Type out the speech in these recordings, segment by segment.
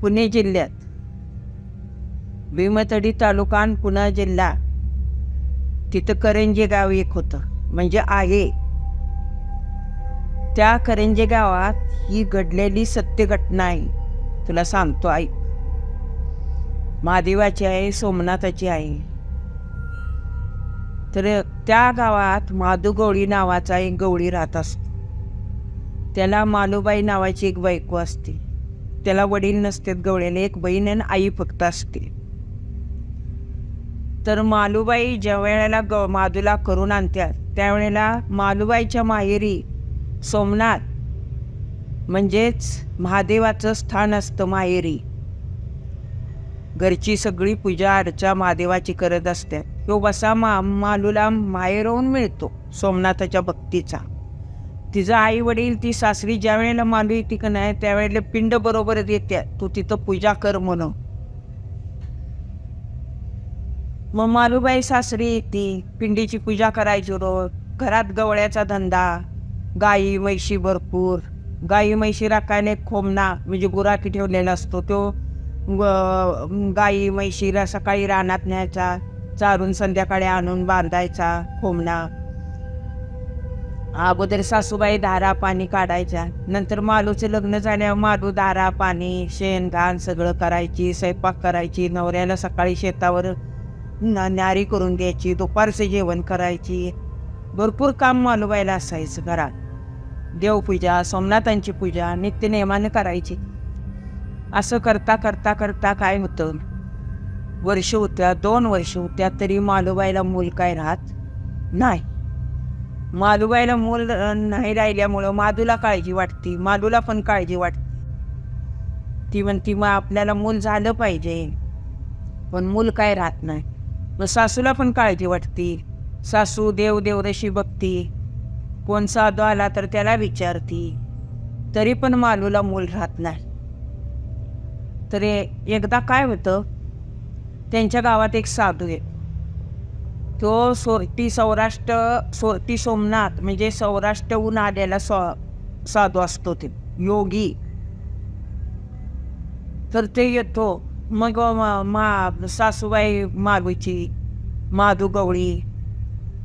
पुणे जिल्ह्यात भीमतडी तालुका आणि पुणे जिल्हा तिथं करंजे गाव एक होतं. म्हणजे आहे. त्या करंजे गावात ही घडलेली सत्य घटना आहे. तुला सांगतो ऐक. महादेवाची आहे सोमनाथाची आहे तर त्या गावात माधू गवळी नावाचा एक गवळी राहत असतो. त्याला मालूबाई नावाची एक बायको असते. त्याला वडील नसतात गवळ्याला एक बहीण आणि आई फक्त असते. तर मालूबाई ज्या वेळेला ग माधूला करून आणत्यात त्यावेळेला मालूबाईच्या माहेरी सोमनाथ म्हणजेच महादेवाचं स्थान असतं माहेरी. घरची सगळी पूजा अर्चा महादेवाची करत असते. तो बसा मा मालूला माहेरवून मिळतो सोमनाथाच्या भक्तीचा. तिचा आई वडील ती सासरी ज्या वेळेला मालू येते का नाही त्यावेळेला पिंड बरोबरच येते तू तिथं पूजा कर म्हणून. मग मालूबाई सासरी येते पिंडीची पूजा करायची रोज. घरात गवळ्याचा धंदा गाई म्हैशी भरपूर. गाई म्हैशी राखायला खोमना म्हणजे गुराखी ठेवलेला असतो तो. गाई म्हैशीला सकाळी रानात न्यायचा. चारून संध्याकाळी आणून बांधायचा खोमणा अगोदर सासूबाई धारा पाणी काढायच्या. नंतर मालूचं लग्न झाल्यावर मालू दारा पाणी शेण घाण सगळं करायची स्वयंपाक करायची नवऱ्याला सकाळी शेतावर न्यारी करून द्यायची दुपारचे जेवण करायची. भरपूर काम मालूबाईला असायचं घरात. देवपूजा सोमनाथांची पूजा नित्यनेमानं करायची. असं करता करता करता काय होतं? वर्ष होत्या दोन वर्ष होत्या तरी मालूबाईला मूल काय राहत नाही. मालूबाईला मूल नाही राहिल्यामुळं माधूला काळजी वाटते मालूला पण काळजी वाटते. ती म्हणती मग आपल्याला मूल झालं पाहिजे. पण मूल काय राहत नाही. मग सासूला पण काळजी वाटते. सासू देव देवदशी बघती कोण साधू आला तर त्याला विचारती. तरी पण मालूला मूल राहत नाही. तर एकदा काय होतं त्यांच्या गावात एक साधू आहे. तो सोरती सौराष्ट्र सोरती सोमनाथ म्हणजे सौराष्ट्रहून आलेला सो साधू असतो ते योगी. तर ते येतो मग मा सासूबाई मारूची माधू गवळी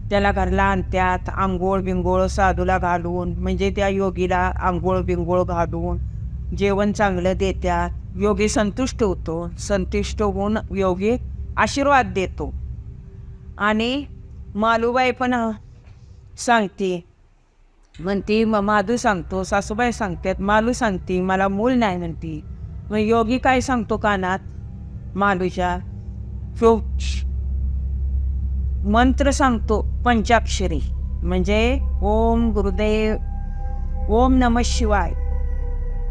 त्याला घरला आणत्यात आंघोळ बिंगोळ साधूला घालून म्हणजे त्या योगीला आंघोळ बिंगोळ घालून जेवण चांगलं देत्यात. योगी संतुष्ट होतो. संतुष्ट होऊन योगी आशीर्वाद देतो. आणि मालूबाई पण सांगते. म्हणती मग माधू सांगतो सासूबाई सांगतात मालू सांगते मला मूल नाही म्हणती. मग योगी काय सांगतो कानात? मालूच्या मंत्र सांगतो पंचाक्षरी. म्हणजे ओम गुरुदेव ओम नम शिवाय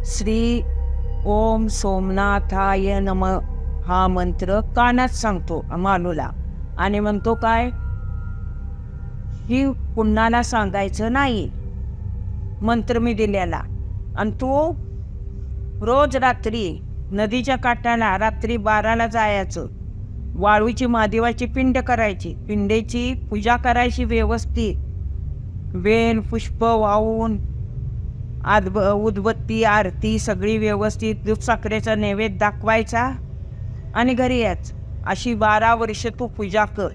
श्री ओम सोमनाथाय नम हा मंत्र कानात सांगतो मानूला आणि म्हणतो काय? ही पुन्हाला सांगायचं नाही. मंत्र मी दिलेला. आणि तू रोज रात्री नदीच्या काठाला रात्री बाराला जायचं. वाळूची महादेवाची पिंड करायची. पिंडेची पूजा करायची व्यवस्थित. वेल पुष्प वाहून आदब उदबत्ती आरती सगळी व्यवस्थित दूध साखरेचा नैवेद्य दाखवायचा आणि घरी याच अशी बारा वर्ष तू पूजा कर.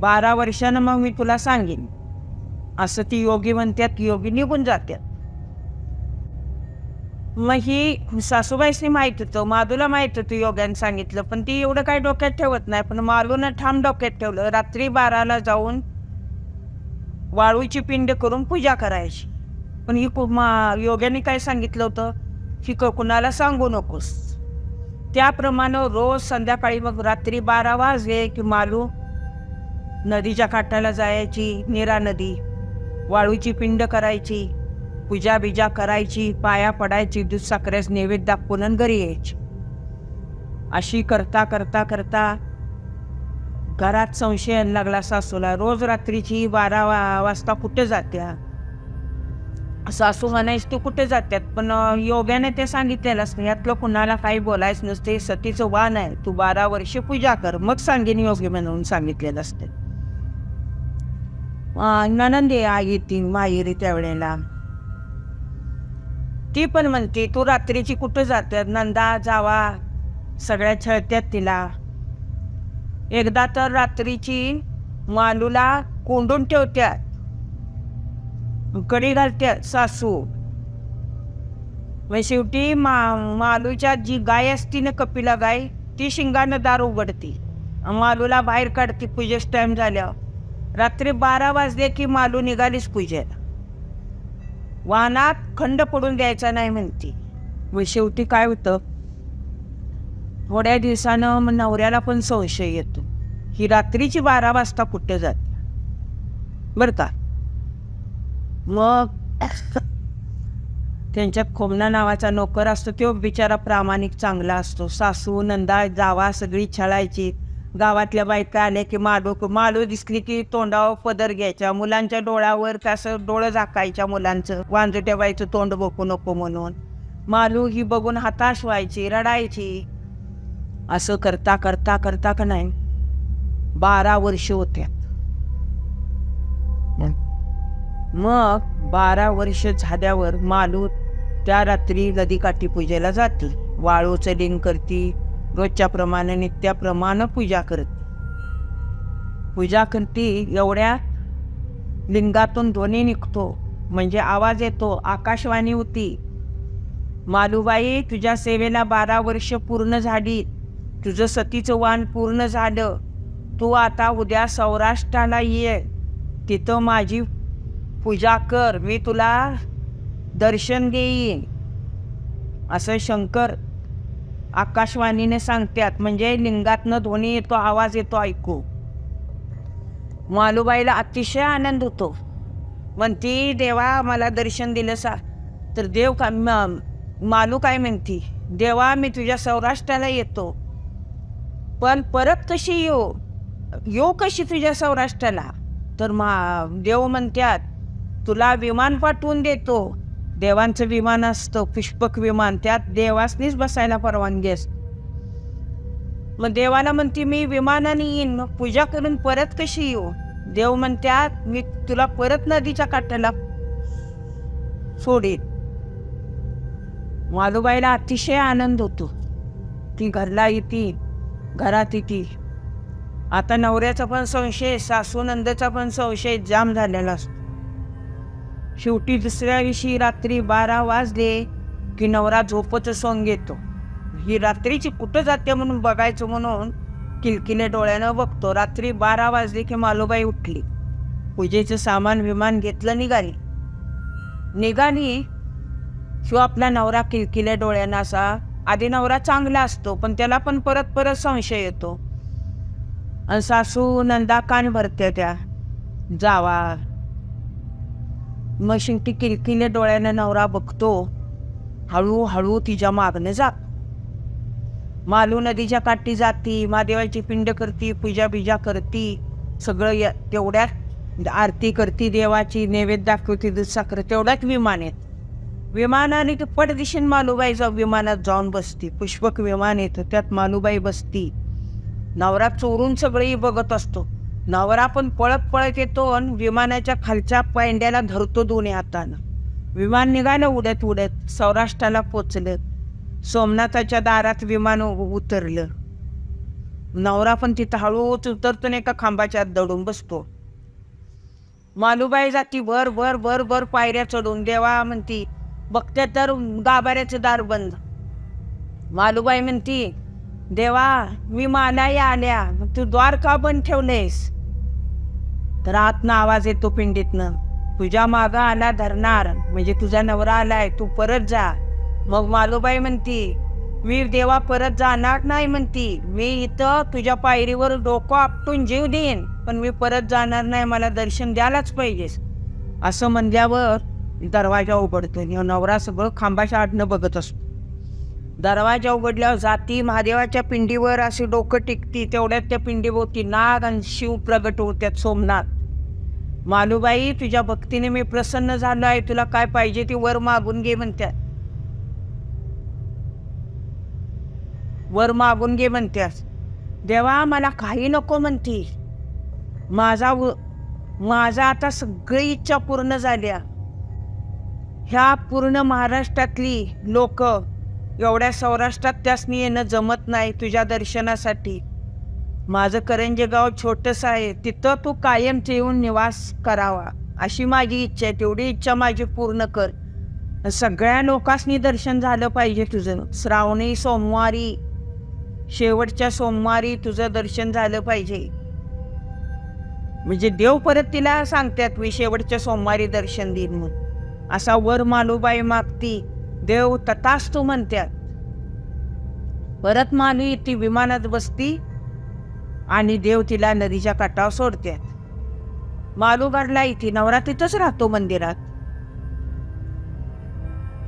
बारा वर्षानं मग मी तुला सांगेन. असं ती योगी म्हणतात योगी निघून जातात मग ही सासूबाईसनी माहीत होतं माधूला माहीत होतं योग्यानं सांगितलं पण ती एवढं काही डोक्यात ठेवत नाही पण मालूनं ठाम डोक्यात ठेवलं रात्री बाराला जाऊन वाळूची पिंड करून पूजा करायची. पण ही कु- मा योग्याने काय सांगितलं होतं? की क- कुणाला सांगू नकोस. त्याप्रमाणे रोज संध्याकाळी मग रात्री बारा वाजले की मालू नदीच्या काठाला जायची नीरा नदी वाळूची पिंड करायची पूजा बिजा करायची पाया पडायची दूध साखरेस नैवेद्य दाखवून घरी यायची. अशी करता करता करता घरात संशय लागला सासूला. रोज रात्रीची बारा वा वाजता कुठे जात्या? सासू म्हणायच तू कुठे जात्यात? पण योग्याने ते सांगितलेलं असतं यातलं कुणाला काही बोलायचं नसते सतीचं वान आहे. तू बारा वर्ष पूजा कर मग सांगेन योग्य म्हणून सांगितलेलं असते ननंदे आई ती माहेरी त्यावेळेला. ती पण म्हणते तू रात्रीची कुठं जाते नंदा जावा सगळ्या छळत्यात तिला. एकदा तर रात्रीची मालूला कोंडून ठेवत्यात. कडी घालते सासू. मग शेवटी मा मालूच्या जी गाय असती ना कपिला गाय ती शिंगानं दार उघडती. मालूला बाहेर काढते पूजेस टाईम झाल्यावर. रात्री बारा वाजले की मालू निघालीच पूजेला. वाहनात खंड पडून द्यायचा नाही म्हणती. व शेवटी काय होतं? थोड्या दिवसानं मग नवऱ्याला पण संशय येतो. ही रात्रीची बारा वाजता कुठे जाते? बरं का? मग त्यांच्यात खोमना नावाचा नोकर असतो तो बिचारा प्रामाणिक चांगला असतो. सासू नंदा जावा सगळी छळायची. गावातल्या बायका आल्या की मालू मालू दिसली की तोंडावर पदर घ्यायच्या मुलांच्या डोळ्यावर कसं डोळं झाकायच्या मुलांचं. वांजट्या बाईचं तोंड बघू नको म्हणून. मालू ही बघून हताश व्हायची रडायची. असं करता करता करता का नाही? बारा वर्ष होत्या मग बारा वर्ष झाल्यावर मालू त्या रात्री नदीकाठी पूजेला जाते. वाळूचं लिंग करती रोजच्या प्रमाणे नित्याप्रमाणे पूजा करते. पूजा करती एवढ्या लिंगातून ध्वनी निघतो म्हणजे आवाज येतो आकाशवाणी होती. मालूबाई तुझ्या सेवेला बारा वर्ष पूर्ण झाली. तुझं सतीचं वाण पूर्ण झालं. तू आता उद्या सौराष्ट्राला ये. तिथं माझी पूजा कर मी तुला दर्शन देईन. असं शंकर आकाशवाणीने सांगतात. म्हणजे लिंगातनं ध्वनी येतो आवाज येतो ऐकू. मालूबाईला अतिशय आनंद होतो. म्हणती देवा मला दर्शन दिलं सा तर देव का म- मालू काय म्हणती देवा मी तुझ्या सौराष्ट्राला येतो. पण परत कशी येऊ? येऊ कशी तुझ्या सौराष्ट्राला? तर मा देव म्हणतात तुला विमान पाठवून देतो. देवांचं विमान असतं पुष्पक विमान. त्यात देवासनीच बसायला परवानगी असते. मग देवाला म्हणते मी विमानाने येईन मग पूजा करून परत कशी येऊ? देव म्हणत्यात मी तुला परत नदीच्या काठाला सोडेन. माधुबाईला अतिशय आनंद होतो. ती घरला येते घरात येते. आता नवऱ्याचा पण संशय सासू नंदचा पण संशय जाम झालेला असतो. शेवटी दुसऱ्या दिवशी रात्री बारा वाजले की नवरा झोपचं सोंग येतो ही रात्रीची कुठं जाते म्हणून बघायचं म्हणून किलकिले डोळ्यानं बघतो. रात्री बारा वाजले की मालोबाई उठली. पूजेचं सामान विमान घेतलं निघाली. निघाली शिव आपला नवरा किलकिल्या डोळ्यानं असा आधी नवरा चांगला असतो पण त्याला पण परत परत संशय येतो. आणि सासू नंदा कान भरते त्या. जावा. मग शेवटी किलकिल्या डोळ्यानं नवरा बघतो हळूहळू तिच्या मागणं जात मालू नदीच्या काठी जाती महादेवाची पिंड करती पूजा बिजा करती सगळं तेवढ्यात आरती करती देवाची नैवेद्य दाखवती दूध साखर तेवढ्यात विमान येत. विमानाने ते पटदिशीन जाऊ विमानात जाऊन बसती. पुष्पक विमान येतं त्यात मालूबाई बसती. नवरा चोरून सगळी बघत असतो. नवरा पण पळत पळत येतो आणि विमानाच्या खालच्या पैंड्याला धरतो दोन्ही हातानं. विमान निघालं उडत उडत सौराष्ट्राला पोचलं. सोमनाथाच्या दारात विमान उ- उतरलं. नवरा पण तिथं हळूच उतरतो नाही का खांबाच्या आत दडून बसतो. मालूबाई जाती वर वर वर वर पायऱ्या चढून देवा म्हणती बघते तर गाभाऱ्याचं दार बंद. मालूबाई म्हणती देवा मी मालाही आल्या मग तू द्वार का बंद ठेवलेस तर आतनं आवाज येतो पिंडीतनं. तुझ्या मागं आला धरणार. म्हणजे तुझा नवरा आलाय. तू परत जा. मग मालूबाई म्हणती मी देवा परत जाणार नाही म्हणती. मी इथं तुझ्या पायरीवर डोकं आपटून जीव देईन. पण मी परत जाणार नाही. मला दर्शन द्यायलाच पाहिजेस. असं म्हणल्यावर दरवाजा उघडतो नवरा सगळं खांबाच्या आडनं बघत असतो. दरवाजा उघडल्यावर जाती महादेवाच्या पिंडीवर अशी डोकं टिकती. तेवढ्यात त्या पिंडीभोवती नाग आणि शिव प्रगट होत्यात सोमनाथ. मालूबाई तुझ्या भक्तीने मी प्रसन्न झालो आहे. तुला काय पाहिजे ती वर मागून घे म्हणत्या वर मागून घे म्हणत्यास देवा मला काही नको म्हणती. माझा व- माझा आता सगळी इच्छा पूर्ण झाल्या. ह्या पूर्ण महाराष्ट्रातली लोक एवढ्या सौराष्ट्रात त्यासनी येणं जमत नाही तुझ्या दर्शनासाठी. माझं करंजे गाव छोटंसं आहे. तिथं तू कायम येऊन निवास करावा. अशी माझी इच्छा आहे. तेवढी इच्छा माझी पूर्ण कर. सगळ्या लोकांनी दर्शन झालं पाहिजे तुझं. श्रावणी सोमवारी शेवटच्या सोमवारी तुझं दर्शन झालं पाहिजे. म्हणजे देव परत तिला सांगतात मी शेवटच्या सोमवारी दर्शन देईन म्हणून. असा वर मालूबाई मागती. देव तथास्तू म्हणतात परत मालू ती विमानात बसती. आणि देव तिला नदीच्या काठावर सोडतात. मालूगडला इथे नवरा तिथंच राहतो मंदिरात.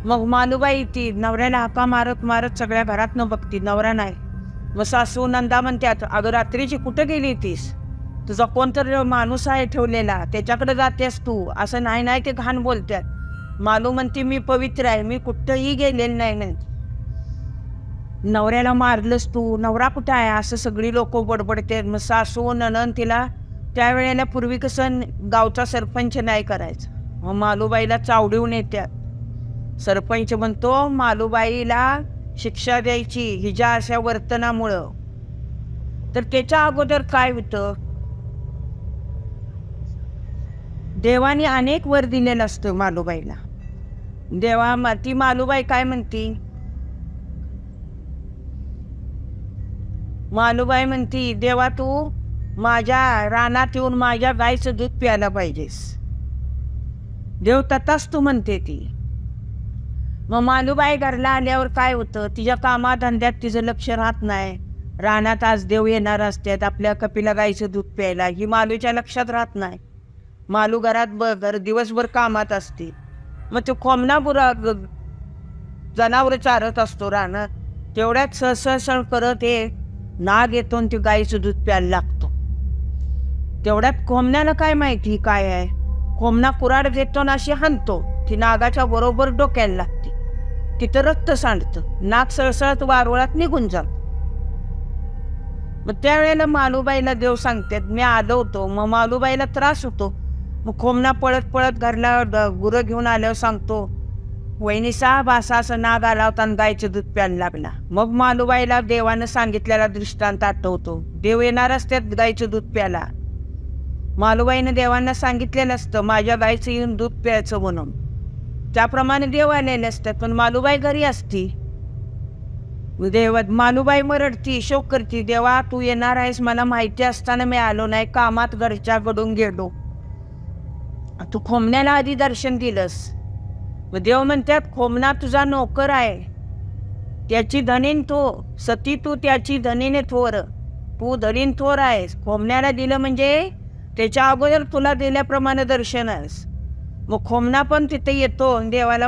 मग मालूबाई ती नवऱ्याला हाका मारत मारत सगळ्या घरातनं बघती नवरा नाही. मग सासू नंदा म्हणतात अगं रात्रीची कुठं गेली तीस तुझा कोणतरी माणूस आहे ठेवलेला त्याच्याकडे जातेस तू. असं नाही नाही ते घाण बोलतात मालू म्हणते मी पवित्र आहे मी कुठंही गेलेलं नाही नाही. नवऱ्याला मारलंस तू नवरा कुठं आहे? असं सगळी लोक बडबडते. मग सासू ननन तिला त्यावेळेला पूर्वी कसं गावचा सरपंच नाही करायचा. मग मालूबाईला चावडीहून येत्यात. सरपंच म्हणतो मालूबाईला शिक्षा द्यायची हिच्या अशा वर्तनामुळं. तर त्याच्या अगोदर काय होतं? देवाने अनेक वर दिलेलं असतं मालूबाईला. देवा मा- ती मालूबाई काय म्हणती? मालूबाई म्हणती देवा तू माझ्या रानात येऊन माझ्या गायचं दूध प्यायला पाहिजेस. देव तथाच तू म्हणते ती. मग मालूबाई घरला आल्यावर काय होतं? तिच्या कामाधंद्यात तिचं लक्ष राहत नाही. रानात आज देव येणार असतात आपल्या कपिला गाईचं दूध प्यायला. ही मालूच्या लक्षात राहत नाही. मालू घरात बर दिवसभर कामात असते. मग तो खोमना बुरा जनावर चारत असतो रानात. तेवढ्यात सहसळ करत हे नाग येतो आणि ते गाईचं दूध प्यायला लागतो. तेवढ्यात कोमण्याला काय माहिती काय आहे? कोमना कुराड देतो ना अशी हाणतो. ती नागाच्या बरोबर डोक्याला लागते. तिथं रक्त सांडतं. नाग सळसळत वारुळात निघून जात. मग त्यावेळेला मालूबाईला देव सांगतात मी आलो होतो. मग मालूबाईला त्रास होतो. मग खोमना पळत पळत घरला गुरं घेऊन आल्यावर सांगतो वहिनी सहा असा असं नाद आला होता आणि गायचं दूध प्यायला लागला. मग मालूबाईला देवानं सांगितलेला दृष्टांत आठवतो. देव येणार असतात गायचं दूध प्यायला. मालूबाईनं देवांना सांगितलेलं असतं माझ्या गायचं येऊन दूध प्यायचं म्हणून. त्याप्रमाणे देव आलेले असतात पण मालूबाई घरी असती. देव मालूबाई मरडती शोक करती देवा तू येणार आहेस मला माहिती असताना मी आलो नाही कामात घरच्याकडून गेलो. तू खोमण्याला आधी दर्शन दिलंस. मग देव म्हणतात खोमना तुझा नोकर आहे. त्याची धनीन थो सती तू त्याची धनीने थोर. तू धनीन थोर आहेस. खोमण्याला दिलं म्हणजे त्याच्या अगोदर तुला दिल्याप्रमाणे दर्शन आहेस. मग खोमना पण तिथे येतो देवाला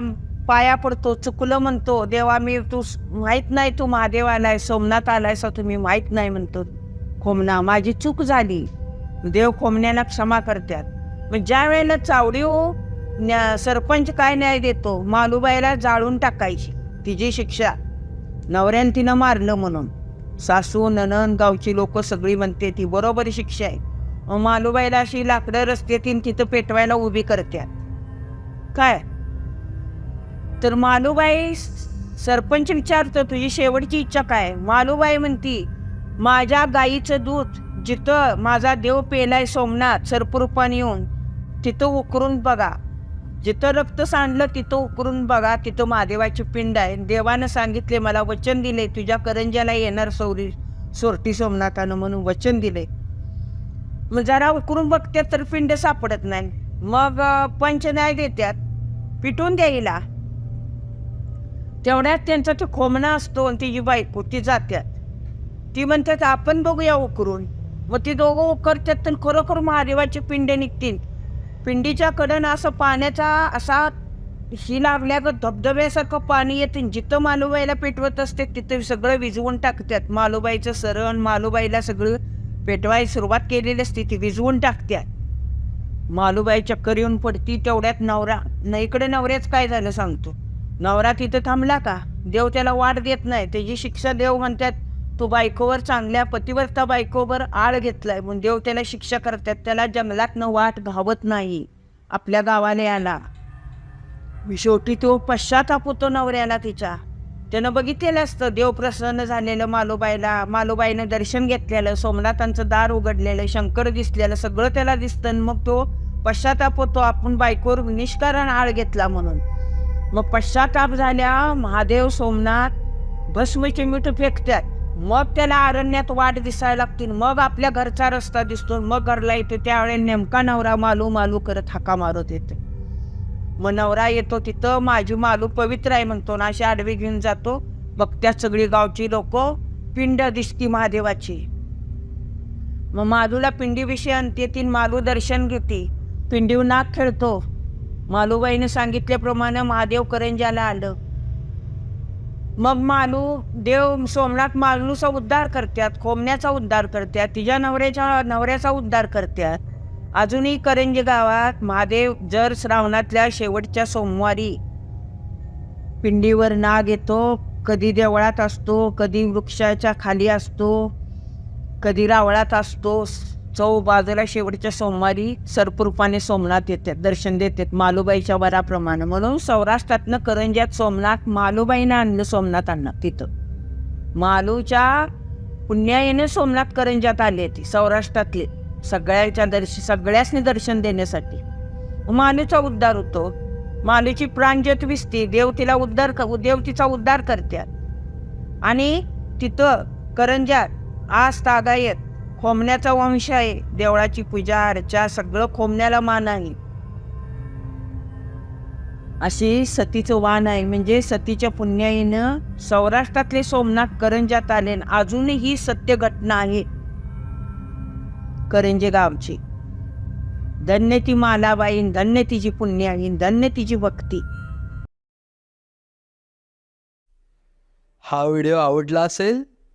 पाया पडतो चुकलं म्हणतो देवा मी तू माहीत नाही तू महादेव आलाय सोमनाथ आलायस तुम्ही माहीत नाही म्हणतो. खोमना माझी चूक झाली. देव खोमण्याला क्षमा करतात. मग ज्या वेळेला चावडी हो न्या- सरपंच काय न्याय देतो? मालूबाईला जाळून टाकायची. तिची शिक्षा. नवऱ्यान तिनं मारलं म्हणून. सासू ननन गावची लोक सगळी म्हणते ती बरोबर शिक्षा आहे. मग मालूबाईला अशी लाकडं रस्त्यातील तिथं पेटवायला उभी करत्यात. काय? तर मालूबाई सरपंच विचारतो तुझी शेवटची इच्छा काय मालूबाई म्हणती माझ्या गाईचं दूध जिथं माझा देव पेलाय सोमनाथ सरपुरूपाने येऊन तिथं उकरून बघा. जिथं रक्त सांडलं तिथं उकरून बघा तिथं महादेवाची पिंड आहे. देवानं सांगितले मला वचन दिले तुझ्या करंज्याला येणार सौरी सोरटी सोमनाथानं म्हणून वचन दिले मग जरा उकरून बघते तर पिंड सापडत नाही. मग पंच नाही देतात पिटून द्यायला तेवढ्यात त्यांचा तो खोमणा असतो आणि तिची बायको ती जात्यात. ती म्हणतात आपण बघूया उकरून. मग ती दोघं उकरतात तर खरोखर महादेवाची पिंडे निघतील. पिंडीच्या कडन असं पाण्याचा असा ही लागल्यागत धबधब्यासारखं पाणी येतं. जिथं मालूबाईला पेटवत असते तिथं सगळं विझवून टाकतात. मालूबाईचं सरण मालूबाईला सगळं पेटवायला सुरुवात केलेली असते ती विझवून टाकतात. मालूबाई चक्कर येऊन पडती तेवढ्यात नवरा न इकडे नवऱ्याच काय झालं सांगतो. नवरा तिथं थांबला का? देव त्याला वाट देत नाही. त्याची शिक्षा देव म्हणतात तो बायकोवर चांगल्या पतीवर त्या बायकोवर आळ घेतलाय. म्हणजे देव त्याला शिक्षा करतात त्याला जंगलात न वाट घावत नाही. आपल्या गावाला याला. शेवटी तो पश्चाताप होतो नवऱ्याला तिच्या. त्यानं बघितलेलं असतं देव प्रसन्न झालेलं मालोबाईला. मालोबाईनं दर्शन घेतलेलं सोमनाथांचं दार उघडलेलं शंकर दिसलेलं सगळं त्याला दिसतं. आणि मग तो पश्चाताप होतो आपण बायकोवर निष्कारण आळ घेतला म्हणून. मग पश्चाताप झाल्या महादेव सोमनाथ भस्मचे मीठ फेकतात. मग त्याला अरण्यात वाट दिसायला लागतील मग आपल्या घरचा रस्ता दिसतो मग घरला येतो त्यावेळेला नेमका नवरा मालू मालू करत हाका मारत येतो. मग नवरा येतो तिथं माझी मालू पवित्र आहे म्हणतो ना अशी आडवी घेऊन जातो. बघत्यात सगळी गावची लोक पिंड दिसती महादेवाची. मग मालूला पिंडीविषयी अंत्यतीन मालू दर्शन घेते. पिंडीव नाक खेळतो. मालूबाईने सांगितल्याप्रमाणे महादेव करंजाला आलं. मग मालू देव सोमनाथ मालूचा उद्धार करतात खोमण्याचा उद्धार करतात तिच्या नवऱ्याच्या नवऱ्याचा उद्धार करतात अजूनही करंजी गावात महादेव जर श्रावणातल्या शेवटच्या सोमवारी पिंडीवर नाग येतो कधी देवळात असतो कधी वृक्षाच्या खाली असतो कधी रावळात असतो चौ बाजूला शेवटच्या सोमवारी सर्परूपाने सोमनाथ येतात दर्शन देतात. मालूबाईच्या वराप्रमाणे. म्हणून सौराष्ट्रातनं करंज्यात सोमनाथ मालूबाईनं आणलं सोमनाथांना तिथं. मालूच्या पुण्याईने सोमनाथ करंज्यात आले ती सौराष्ट्रातले. सगळ्याच्या दर्श सगळ्यासनी दर्शन देण्यासाठी. मालूचा उद्धार होतो. मालूची प्राणज्योत विसते देव तिला उद्धार क- देव तिचा उद्धार करतात. आणि तिथं करंज्यात आज तागायत खोमण्याचा वंश आहे. देवळाची पूजा अर्चा सगळं खोमण्याला मान आहे. अशी सतीचं वाण आहे. म्हणजे सतीच्या पुण्याईनं सौराष्ट्रातले सोमनाथ करंजात आले अजूनही ही सत्य घटना आहे. करंजे गावची. धन्य ती मालाबाईन धन्य तिची पुण्याईन धन्य तिची भक्ती. हा व्हिडिओ आवडला असेल